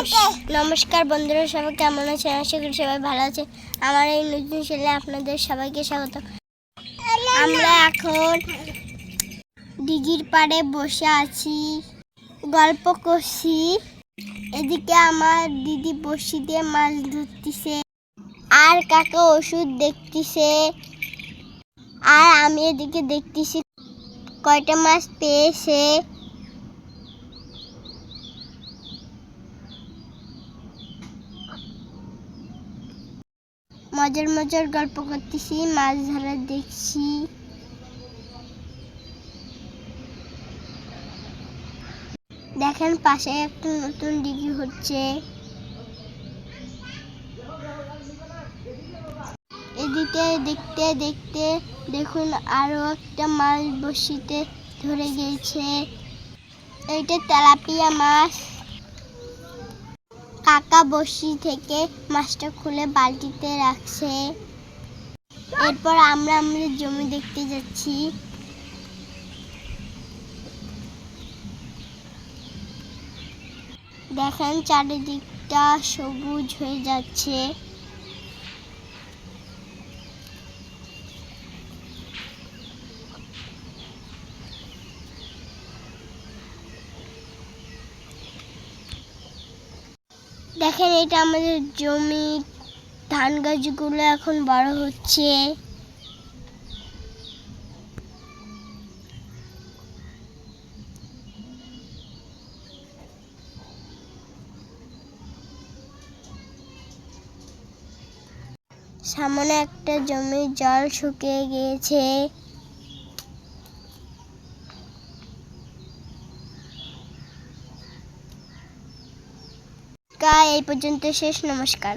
নমস- নমস্কার বন্ধুরা, সবাই কেমন আছেন? আশা করি সবাই ভালো আছে আমার এই নতুন ছেলে আপনাদের সবাইকে স্বাগত। আমরা এখন দিঘির পাড়ে বসে আছি। গল্প করছি। এদিকে আমার দিদি বসি দিয়ে মাছ ধরতেছে। আর কাকা ওষুধ দেখতেছে। আর আমি এদিকে দেখতেছি কয়টা মাছ পেয়েছে। মজার মজার গল্প করতেছি, মাছ ধরা দেখছি। দেখেন, পাশে একটা নতুন ডিগি হচ্ছে। এদিকে দেখতে দেখতে দেখুন, আরও একটা মাছ বসিতে ধরে গিয়েছে। এইটা তেলাপিয়া মাছ। কাকা বসি থেকে মাছটা খুলে বালতিতে রাখছে। এরপর আমরা আমাদের জমি দেখতে যাচ্ছি। দেখেন চারিদিকটা সবুজ হয়ে যাচ্ছে। দেখেন, এটা আমাদের জমি। ধান গাছগুলো এখন বড় হচ্ছে। সামনে একটা জমির জল শুকিয়ে গিয়েছে। এই পর্যন্ত শেষ নমস্কার।